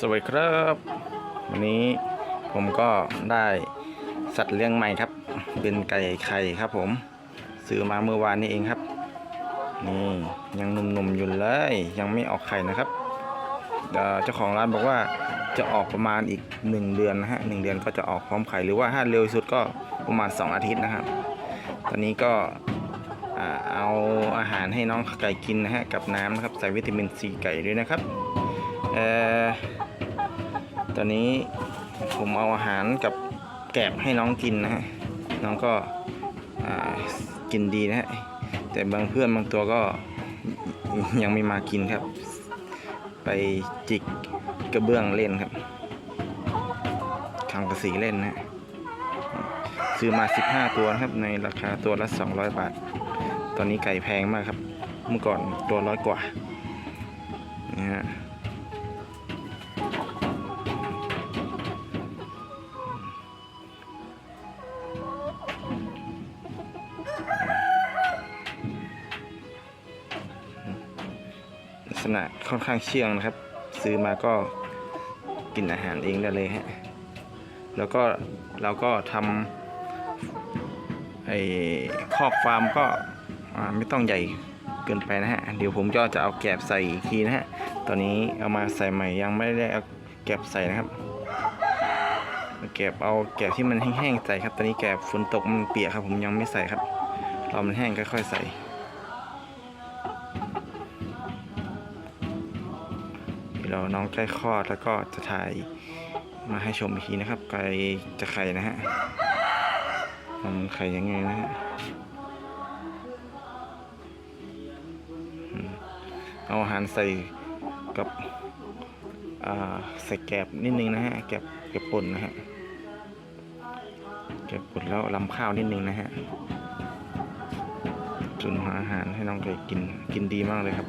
สวัสดีครับ วันนี้ผมก็ได้สัตว์เลี้ยงใหม่ครับ เป็นไก่ไข่ครับผม ซื้อมาเมื่อวานนี้เองครับ นี่ยังหนุ่มๆอยู่เลย ยังไม่ออกไข่นะครับเจ้าของร้านบอกว่าจะออกประมาณอีก 1 เดือนนะฮะหนึ่งเดือนก็จะออกพร้อมไข่หรือว่าถ้าเร็วสุดก็ประมาณ 2 อาทิตย์นะครับ ตอนนี้ก็เอาอาหารให้น้องไก่กินนะฮะกับน้ำนะครับใส่วิตามินซีไก่ด้วยนะครับ เอ่อ ตอนนี้ผมเอาอาหารกับแกบให้น้องกินนะฮะ น้องก็กินดีนะฮะ แต่บางเพื่อนบางตัวก็ยังไม่มากินครับ ไปจิกกระเบื้องเล่นครับขังกระสีเล่นนะฮะซื้อมา 15 ตัวนะครับ ในราคาตัวละ 200 บาท ตอนนี้ไก่แพงมากครับ เมื่อก่อนตัวร้อยกว่านี่ฮะ ลักษณะค่อนข้างเชื่องนะครับ ซื้อมาก็กินอาหารเองได้เลยฮะ แล้วก็เราก็ทำไอ้คอกฟาร์มก็ไม่ต้องใหญ่เกินไปนะฮะ เดี๋ยวผมก็จะเอาแกบใส่อีกทีนะฮะ ตอนนี้เอามาใส่ใหม่ยังไม่ได้เอาแกบใส่นะครับ แกบเอาแกบที่มันแห้งๆใส่ครับ ตอนนี้แกบฝนตกมันเปียกครับ ผมยังไม่ใส่ครับรอมันแห้งค่อยๆใส่ เดี๋ยวเราน้องใกล้คลอดแล้วก็จะถ่ายมาให้ชมอีกทีนะครับ ไก่จะไข่นะฮะมันไข่ยังไงนะฮะเอาอาหารใส่กับใส่แกบนิดนึงนะฮะแกบแกบป่นนะฮะแกบป่นแล้วลำข้าวนิดนึงนะฮะจุนหัวอาหารให้น้องไก่กินกินดีมากเลยครับ